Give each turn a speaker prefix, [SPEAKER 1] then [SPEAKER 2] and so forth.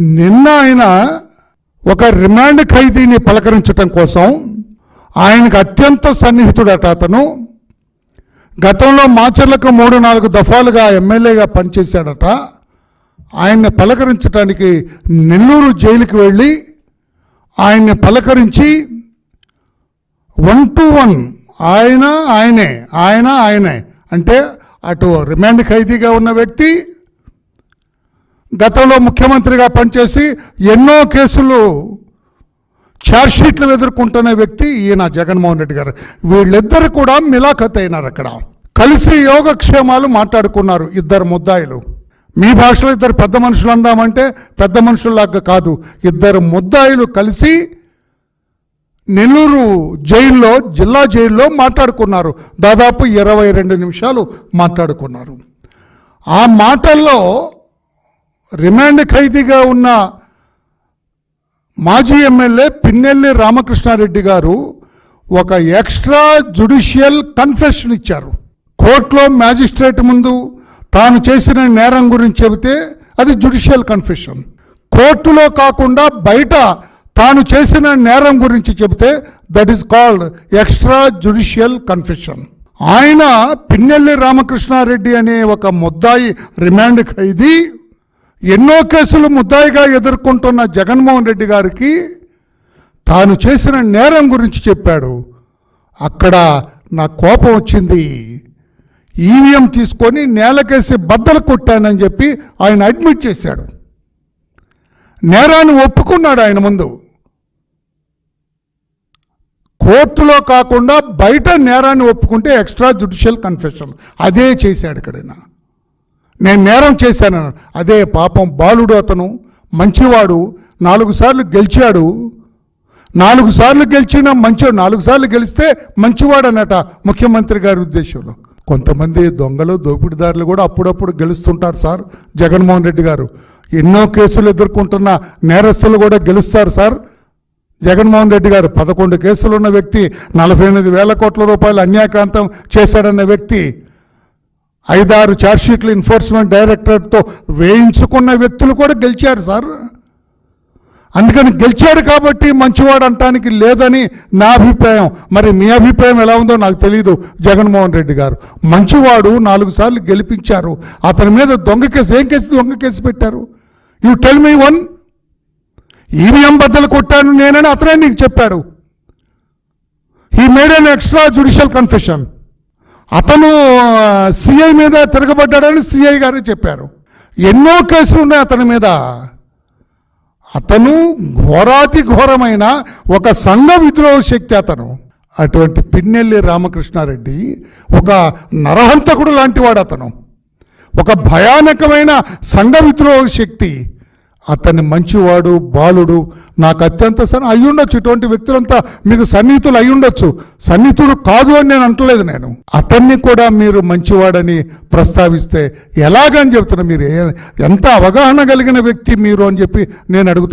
[SPEAKER 1] నిన్న ఆయన ఒక రిమాండ్ ఖైదీని పలకరించటం కోసం ఆయనకు అత్యంత సన్నిహితుడట అతను. గతంలో మాచర్లకు మూడు నాలుగు దఫాలుగా ఎమ్మెల్యేగా పనిచేశాడట. ఆయన్ని పలకరించడానికి నెల్లూరు జైలుకి వెళ్ళి ఆయన్ని పలకరించి వన్ టు వన్ ఆయన ఆయనే ఆయన ఆయనే అంటే అటు రిమాండ్ ఖైదీగా ఉన్న వ్యక్తి గతంలో ముఖ్యమంత్రిగా పనిచేసి ఎన్నో కేసులు ఛార్జ్షీట్లు ఎదుర్కొంటున్న వ్యక్తి ఈయన జగన్మోహన్ రెడ్డి గారు. వీళ్ళిద్దరు కూడా మిలాఖత్ అయినారు అక్కడ. కలిసి యోగక్షేమాలు మాట్లాడుకున్నారు ఇద్దరు ముద్దాయిలు. మీ భాషలో ఇద్దరు పెద్ద మనుషులు అందామంటే పెద్ద మనుషుల్లాగా కాదు. ఇద్దరు ముద్దాయిలు కలిసి నెల్లూరు జైల్లో జిల్లా జైల్లో మాట్లాడుకున్నారు. దాదాపు ఇరవై రెండు నిమిషాలు మాట్లాడుకున్నారు. ఆ మాటల్లో రిమాండ్ ఖైదీగా ఉన్న మాజీ ఎమ్మెల్యే పిన్నెల్లి రామకృష్ణారెడ్డి గారు ఒక ఎక్స్ట్రా జుడిషియల్ కన్ఫెషన్ ఇచ్చారు. కోర్టులో మ్యాజిస్ట్రేట్ ముందు తాను చేసిన నేరం గురించి చెబితే అది జుడిషియల్ కన్ఫెషన్. కోర్టులో కాకుండా బయట తాను చేసిన నేరం గురించి చెబితే that is called extra judicial confession. ఆయన పిన్నెల్లి రామకృష్ణారెడ్డి అనే ఒక ముద్దాయి రిమాండ్ ఖైదీ ఎన్నో కేసులు ముద్దాయిగా ఎదుర్కొంటున్న జగన్మోహన్ రెడ్డి గారికి తాను చేసిన నేరం గురించి చెప్పాడు. అక్కడ నా కోపం వచ్చింది. ఈవీఎం తీసుకొని నేలకేసి బద్దలు కొట్టానని చెప్పి ఆయన అడ్మిట్ చేశాడు. నేరాన్ని ఒప్పుకున్నాడు ఆయన ముందు. కోర్టులో కాకుండా బయట నేరాన్ని ఒప్పుకుంటే ఎక్స్ట్రా జుడిషియల్ కన్ఫెషన్. అదే చేశాడు ఇక్కడైనా. నేను నేరం చేశాను అదే పాపం బాలుడు అతను మంచివాడు నాలుగు సార్లు గెలిచాడు. నాలుగు సార్లు గెలిచిన మంచివాడు నాలుగు సార్లు గెలిస్తే మంచివాడు అన్నట ముఖ్యమంత్రి గారి ఉద్దేశంలో. కొంతమంది దొంగలు దోపిడీదారులు కూడా అప్పుడప్పుడు గెలుస్తుంటారు సార్ జగన్మోహన్ రెడ్డి గారు. ఎన్నో కేసులు ఎదుర్కొంటున్న నేరస్తులు కూడా గెలుస్తారు సార్. జగన్మోహన్ రెడ్డి గారు పదకొండు కేసులు ఉన్న వ్యక్తి నలభై ఎనిమిది వేల కోట్ల రూపాయలు అన్యాక్రాంతం చేశాడన్న వ్యక్తి. ఐదారు ఛార్జ్షీట్లు ఎన్ఫోర్స్మెంట్ డైరెక్టరేట్తో వేయించుకున్న వ్యక్తులు కూడా గెలిచారు సార్. అందుకని గెలిచాడు కాబట్టి మంచివాడు అంటానికి లేదని నా అభిప్రాయం. మరి మీ అభిప్రాయం ఎలా ఉందో నాకు తెలియదు జగన్మోహన్ రెడ్డి గారు. మంచివాడు నాలుగు సార్లు గెలిపించారు. అతని మీద దొంగ కేసు ఏం కేసు దొంగ కేసు పెట్టారు? You tell me one EVM బద్దలు కొట్టాను నేనని అతనే నీకు చెప్పాడు. He made an extra judicial confession అతను సిఐ మీద తిరగబడ్డాడని సిఐ గారు చెప్పారు. ఎన్నో కేసులు ఉన్నాయి అతని మీద. అతను ఘోరాతి ఘోరమైన ఒక సంఘ విద్రోహ శక్తి అతను. అటువంటి పిన్నెల్లి రామకృష్ణారెడ్డి ఒక నరహంతకుడు లాంటివాడు అతను. ఒక భయానకమైన సంఘ విద్రోహ శక్తి. అతన్ని మంచివాడు బాలుడు నాకు అత్యంత సన్ని అయి ఇటువంటి వ్యక్తులంతా మీకు సన్నిహితులు అయి సన్నిహితుడు కాదు అని నేను అంటలేదు నేను. అతన్ని కూడా మీరు మంచివాడని ప్రస్తావిస్తే ఎలాగని చెప్తున్నా మీరు? ఎంత అవగాహన కలిగిన వ్యక్తి మీరు అని చెప్పి నేను అడుగుతున్నాను